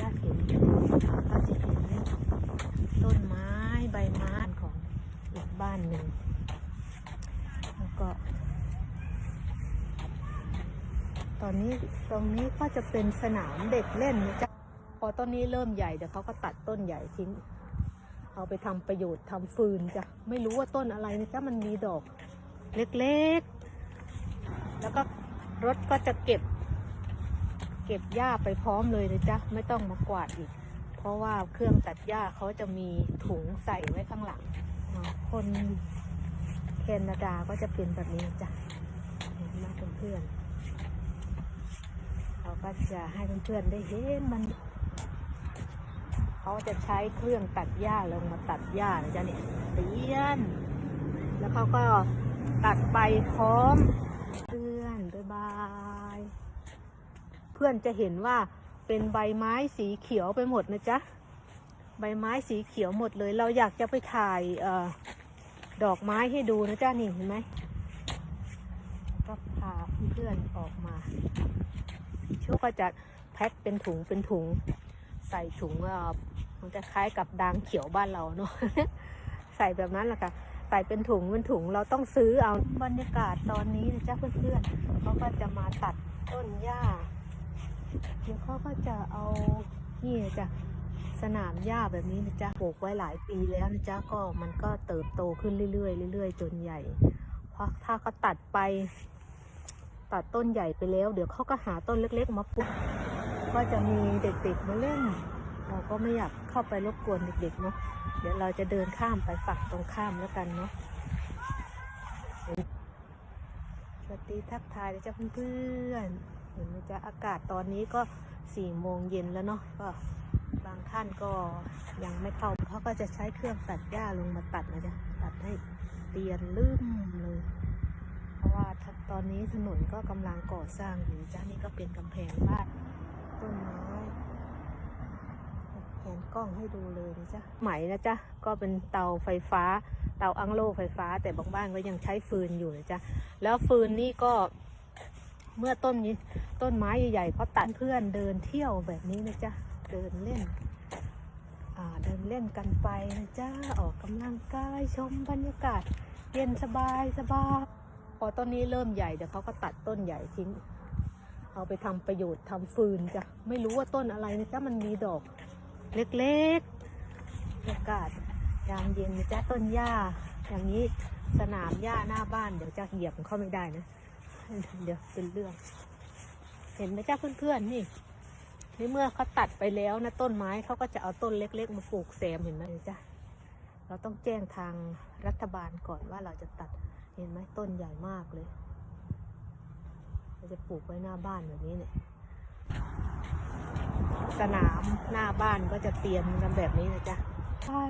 จะเห็นก็จะเห็นต้นไม้ใบไม้ของอีกบ้านหนึ่งแล้วก็ ตอนนี้ตรงนี้ก็จะเป็นสนามเด็กเล่นนะจ๊ะพอต้นนี้เริ่มใหญ่เดี๋ยวเขาก็ตัดต้นใหญ่ทิ้ง เอาไปทำประโยชน์ทำฟืนจ้ะไม่รู้ว่าต้นอะไรนะจ๊ะมันมีดอก เล็กๆ แล้วก็รถก็จะเก็บ เก็บหญ้าไปพร้อมเลยนะจ๊ะไม่ต้องมากวาดอีก เพราะว่าเครื่องตัดหญ้าเขาจะมีถุงใส่ไว้ข้างหลัง คนแคนาดาก็จะเป็นแบบนี้จ้ะเห็นไหมเพื่อนๆเราก็จะให้เพื่อนๆได้เห็นมันเขาจะใช้เครื่องตัดหญ้าลงมาตัดหญ้านะจ๊ะเนี่ยเตียน แล้วเขาก็ตัดไปพร้อมเพื่อนบ๊ายบาย เพื่อนจะเห็นว่าเป็นใบไม้สีเขียวไปหมดนะจ๊ะใบไม้สีเขียวหมดเลย เราอยากจะไปถ่ายออดอกไม้ให้ดูนะจ๊ะนี่เห็นไหมก็พาเพื่อนออกมาช่วก็จะแพ็คเป็นถุงเป็นถุง ใส่ถุงเออมันจะคล้ายกับดางเขียวบ้านเราเนาะใส่แบบนั้นแหละค่ะใส่เป็นถุงเป็นถุงเราต้องซื้อเอาบรรยากาศตอนนี้นะจ๊ะเพื่อนๆเขาก็จะมาตัดต้นหญ้า เดี๋ยวเขาก็จะเอานี่จ๊ะสนามหญ้าแบบนี้นะจ๊ะปลูกไว้หลายปีแล้วนะจ๊ะก็มันก็เติบโตขึ้นเรื่อยๆเรื่อยๆจนใหญ่เพราะถ้าเขาตัดไป ตัดต้นใหญ่ไปแล้ว เดี๋ยวเขาก็หาต้นเล็กๆมาปลูกก็จะมีเด็กๆมาเล่น เราก็ไม่อยากเข้าไปรบกวนเด็กๆเนาะเดี๋ยวเราจะเดินข้ามไปฝั่งตรงข้ามแล้วกันเนาะสวัสดีทักทายนะจ๊ะเพื่อนๆ ห็นไหมจ๊ะอากาศตอนนี้ก็สี่โมงเย็นแล้วเนาะก็บางท่านก็ยังไม่เข้าเขาก็จะใช้เครื่องตัดหญ้าลงมาตัดนะจ๊ะตัดให้เตียนลื่นเลย เพราะว่าตอนนี้ถนนก็กำลังก่อสร้างอยู่จ้ะนี่ก็เป็นกำแพงบ้านต้นไม้แผนกล้องให้ดูเลยนะจ๊ะไหมนะจ๊ะก็เป็นเตาไฟฟ้า เตาอังโลไฟฟ้า แต่บางบ้านก็ยังใช้ฟืนอยู่นะจ๊ะแล้วฟืนนี่ก็ เมื่อต้นนี้ต้นไม้ใหญ่ๆเขาตัดเพื่อนเดินเที่ยวแบบนี้นะจ๊ะ เดินเล่นเดินเล่นกันไปนะจ๊ะ ออกกำลังกายชมบรรยากาศ เย็นสบายสบายพอต้นนี้เริ่มใหญ่เดี๋ยวเขาก็ตัดต้นใหญ่ทิ้ง เอาไปทำประโยชน์ทำฟืนจ้ะ ไม่รู้ว่าต้นอะไรนะจ๊ะ มันมีดอกเล็กๆบรรยากาศยามเย็นนะจ๊ะต้นหญ้า อย่างนี้สนามหญ้าหน้าบ้านเดี๋ยวจะเหยียบเข้าไม่ได้นะ เดี๋ยวเป็นเรื่อง เห็นไหมจ๊ะเพื่อนๆนี่นี่เมื่อเขาตัดไปแล้วนะต้นไม้เขาก็จะเอาต้นเล็ก ๆ มาปลูกแซมเห็นไหมจ๊ะเราต้องแจ้งทางรัฐบาลก่อนว่าเราจะตัดเห็นไหมต้นใหญ่มากเลยเราจะปลูกไว้หน้าบ้านแบบนี้เนี่ยสนามหน้าบ้านก็จะเตรียมกันแบบนี้นะจ๊ะใช่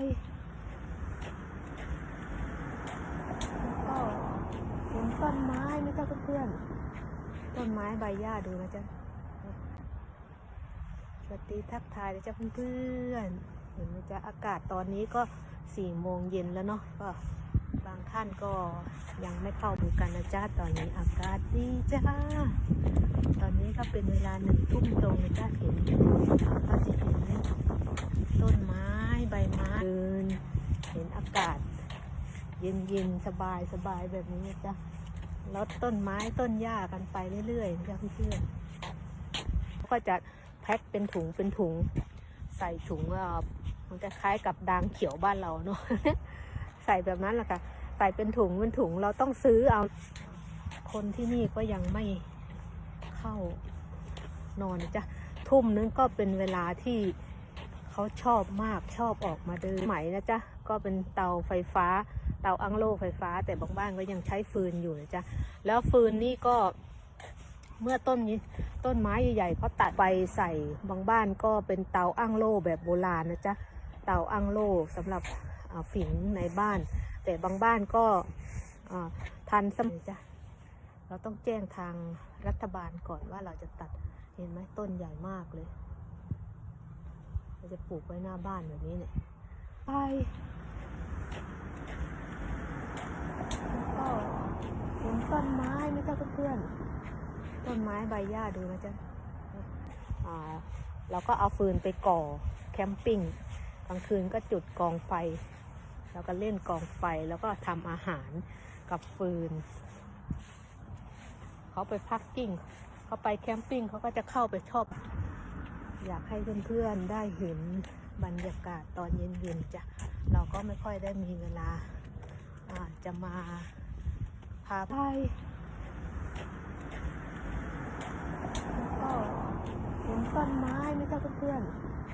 แล้วก็เห็น ต้นไม้ไหมจ๊ะเพื่อนๆ ต้นไม้ใบหญ้าดูนะจ๊ะ สวัสดีทักทายนะจ๊ะเพื่อนๆ เห็นไหมจ๊ะอากาศตอนนี้ก็สี่โมงเย็นแล้วเนาะ ก็บางท่านก็ยังไม่เข้าดูกันนะจ๊ะ ตอนนี้อากาศดีจ้า ตอนนี้ก็เป็นเวลาหนึ่งทุ่มตรงนะจ๊ะเห็นก็จะเห็นต้นไม้ใบไม้เดินเห็นอากาศเย็นๆ สบายสบายๆแบบนี้นะจ๊ะ ลดต้นไม้ต้นหญ้ากันไปเรื่อยๆนะจ๊ะเพื่อนๆก็จะแพ็คเป็นถุงเป็นถุง ใส่ถุงมันจะคล้ายกับดางเขียวบ้านเราเนาะใส่แบบนั้นแหละค่ะใส่เป็นถุงเป็นถุงเราต้องซื้อเอาคนที่นี่ก็ยังไม่เข้านอนจ้ะทุ่มนึงก็เป็นเวลาที่เขาชอบมากชอบออกมาเดินไหมนะจ๊ะก็เป็นเตาไฟฟ้า เตาอั้งโลไฟฟ้า แต่บางบ้านก็ยังใช้ฟืนอยู่นะจ๊ะแล้วฟืนนี่ก็เมื่อต้นนี้ต้นไม้ใหญ่ๆเขาตัดไปใส่บางบ้านก็เป็นเตาอั้งโล่แบบโบราณนะจ๊ะเตาอั้งโล่สำหรับฝิงในบ้าน แต่บางบ้านก็อ่าทันสมัยจ้ะเราต้องแจ้งทางรัฐบาลก่อนว่าเราจะตัดเห็นไหมต้นใหญ่มากเลย เราจะปลูกไว้หน้าบ้านแบบนี้เนี่ยไปแล้ว ก็เห็นต้นไม้ไหมจ๊ะเพื่อนๆต้นไม้ใบหญ้าดูนะจ๊ะอ่าแล้วก็เอาฟืนไปก่อแคมปิ้งกลางคืนก็จุดกองไฟ แล้วก็เล่นกองไฟแล้วก็ทำอาหารกับฟืน เขาไปพักกิ้งเขาไปแคมปิ้งเขาก็จะเข้าไปชอบ อยากให้เพื่อนๆได้เห็นบรรยากาศตอนเย็นๆจ้ะเราก็ไม่ค่อยได้มีเวลา จะมาพาไปแล้วก็เห็นต้นไม้ไหมจ๊ะเพื่อน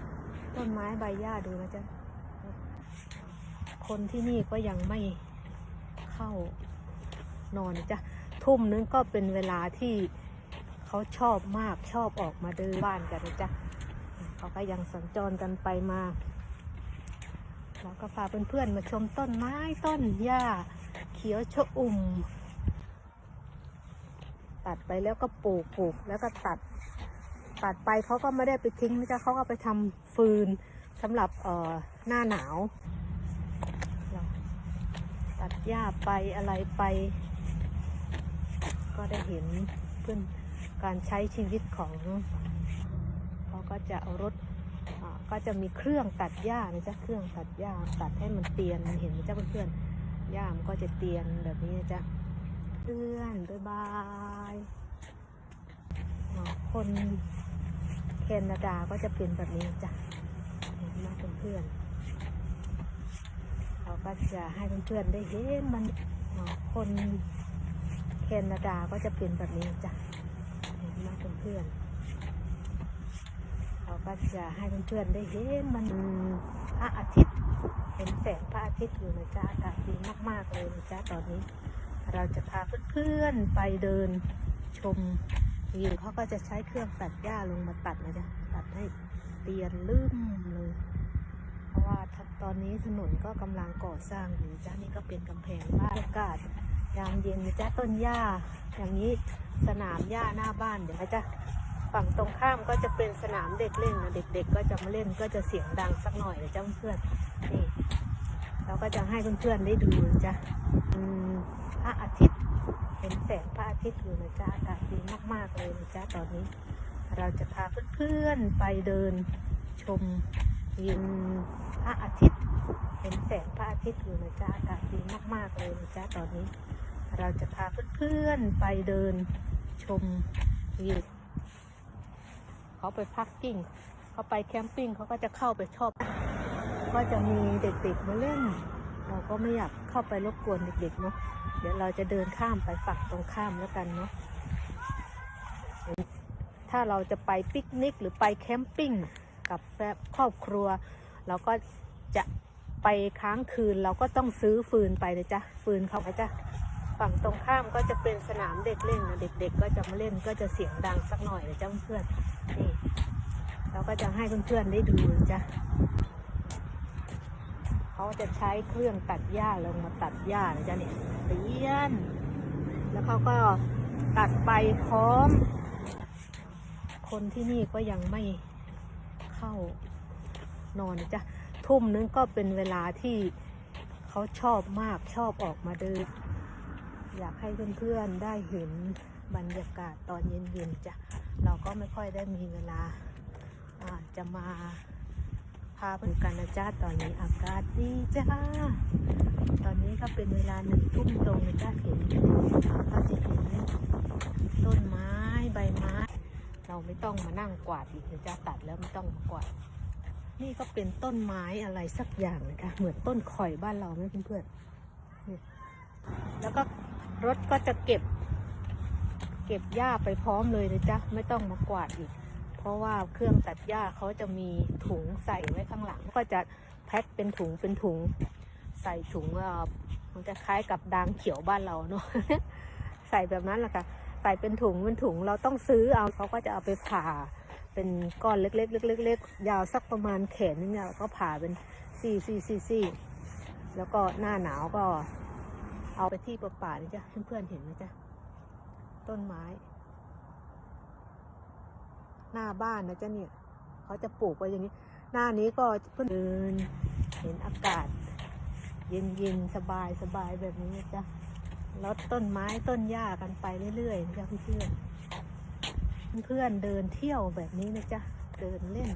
ๆต้นไม้ใบหญ้าดูนะจ๊ะ คนที่นี่ก็ยังไม่เข้านอนนะจ๊ะ ทุ่มนึงก็เป็นเวลาที่เขาชอบมากชอบออกมาเดินบ้านกันนะจ๊ะเขาก็ยังสัญจรกันไปมา เราก็พาเพื่อนๆมาชมต้นไม้ต้นหญ้าเขียวชอุ่ม ตัดไปแล้วก็ปลูกปลูกแล้วก็ตัด ตัดไปเขาก็ไม่ได้ไปทิ้งนะจ๊ะเขาก็ไปทำฟืนสำหรับเอ่อหน้าหนาว ตัดหญ้าไปอะไรไป ก็ได้เห็นเพื่อนการใช้ชีวิตของ เขาก็จะเอารถ ก็จะมีเครื่องตัดหญ้านะจ๊ะเครื่องตัดหญ้าตัดให้มันเตียนเห็นไหมจ๊ะเพื่อนๆหญ้ามันก็จะเตียนแบบนี้นะจ๊ะเพื่อนบ๊ายบายคนแคนาดาก็จะเป็นแบบนี้นะจ๊ะเห็นไหมเพื่อนๆเราก็จะให้เพื่อนๆได้เห็นมันคนแคนาดาก็จะเป็นแบบนี้จ้ะเห็นไหมเพื่อนๆ ก็จะให้เพื่อนๆได้เห็นมันพระอาทิตย์เห็นแสงพระอาทิตย์อยู่นะจ๊ะอากาศดีมากๆเลยนะจ๊ะตอนนี้ เราจะพาเพื่อนๆไปเดินชมวิวเขาก็จะใช้เครื่องตัดหญ้าลงมาตัดนะจ๊ะตัดให้เตียนลื่มเลย เพราะว่าตอนนี้ถนนก็กำลังก่อสร้างอยู่จ้านี่ก็เป็นกำแพงบ้านอากาศยามเย็นนะจ้าต้นหญ้าอย่างนี้สนามหญ้าหน้าบ้านเดี๋ยวนะจ้า ฝั่งตรงข้ามก็จะเป็นสนามเด็กเล่นนะเด็ก ๆ ก็จะมาเล่นก็จะเสียงดังสักหน่อยนะจ้าเพื่อนนี่เราก็จะให้เพื่อนๆได้ดูจ้าพระอาทิตย์เห็นแสงพระอาทิตย์อยู่นะจ้าอากาศดีมากๆเลยนะจ้าตอนนี้ เราจะพาเพื่อนๆไปเดินชมวิวพระอาทิตย์เห็นแสงพระอาทิตย์อยู่นะจ๊ะอากาศดีมากๆเลยนะจ๊ะตอนนี้ เราจะพาเพื่อนๆไปเดินชมวิว เขาไปพักกิ้งเขาไปแคมปิ้งเขาก็จะเข้าไปชอบ ก็จะมีเด็กๆมาเล่น เราก็ไม่อยากเข้าไปรบกวนเด็กๆเนาะเดี๋ยวเราจะเดินข้ามไปฝั่งตรงข้ามแล้วกันเนาะถ้าเราจะไปปิกนิกหรือไปแคมปิ้งกับแฟครอบครัว เราก็จะไปค้างคืนเราก็ต้องซื้อฟืนไปนะจ๊ะฟืนเขานะจ๊ะ ฝั่งตรงข้ามก็จะเป็นสนามเด็กเล่นนะเด็ก ๆ ก็จะมาเล่นก็จะเสียงดังสักหน่อยนะจ๊ะเพื่อนนี่เราก็จะให้เพื่อนๆได้ดูนะจ๊ะเขาจะใช้เครื่องตัดหญ้าลงมาตัดหญ้านะจ๊ะเนี่ยเตียน แล้วเขาก็ตัดไปพร้อม คนที่นี่ก็ยังไม่เข้านอนนะจ้ะทุ่มนึงก็เป็นเวลาที่เขาชอบมากชอบออกมาเดิน อยากให้เพื่อนๆได้เห็นบรรยากาศตอนเย็นๆจ้ะเราก็ไม่ค่อยได้มีเวลาจะมาพาไปกันนะจ้าตอนนี้อากาศดีจ้า ตอนนี้ก็เป็นเวลาหนึ่งทุ่มตรงนะจ้าเห็นก็จะเห็นต้นไม้ใบไม้ เราไม่ต้องมานั่งกวาดอีกนะจ๊ะตัดแล้วไม่ต้องมากวาด นี่ก็เป็นต้นไม้อะไรสักอย่างนะคะเหมือนต้นข่อยบ้านเราไหมเพื่อนๆแล้วก็ รถก็จะเก็บ เก็บหญ้าไปพร้อมเลยนะจ๊ะ ไม่ต้องมากวาดอีก เพราะว่าเครื่องตัดหญ้าเขาจะมีถุงใส่ไว้ข้างหลัง ก็จะแพ็คเป็นถุงเป็นถุง ใส่ถุงอ่อมันจะคล้ายกับดางเขียวบ้านเราเนาะใส่แบบนั้นแหละค่ะ ใส่เป็นถุงเป็นถุงเราต้องซื้อเอาเขาก็จะเอาไปผ่า เป็นก้อนเล็กๆเล็กๆเล็กๆยาวสักประมาณแขนนึงเนี่ยก็ผ่าเป็นซี่ซี่ซี่ซี่แล้วก็หน้าหนาวก็ เอาไปที่ป่าๆนี่จ้ะเพื่อนๆเห็นไหมจ้ะต้นไม้ หน้าบ้านนะจ๊ะเนี่ยเขาจะปลูกไว้อย่างนี้ หน้านี้ก็เพื่อนเดินเห็นอากาศ เย็นๆสบายสบายๆแบบนี้นะจ๊ะลดต้นไม้ต้นหญ้ากันไปเรื่อยๆนะจ๊ะเพื่อนเพื่อนเดินเที่ยวแบบนี้นะจ๊ะ เดินเล่น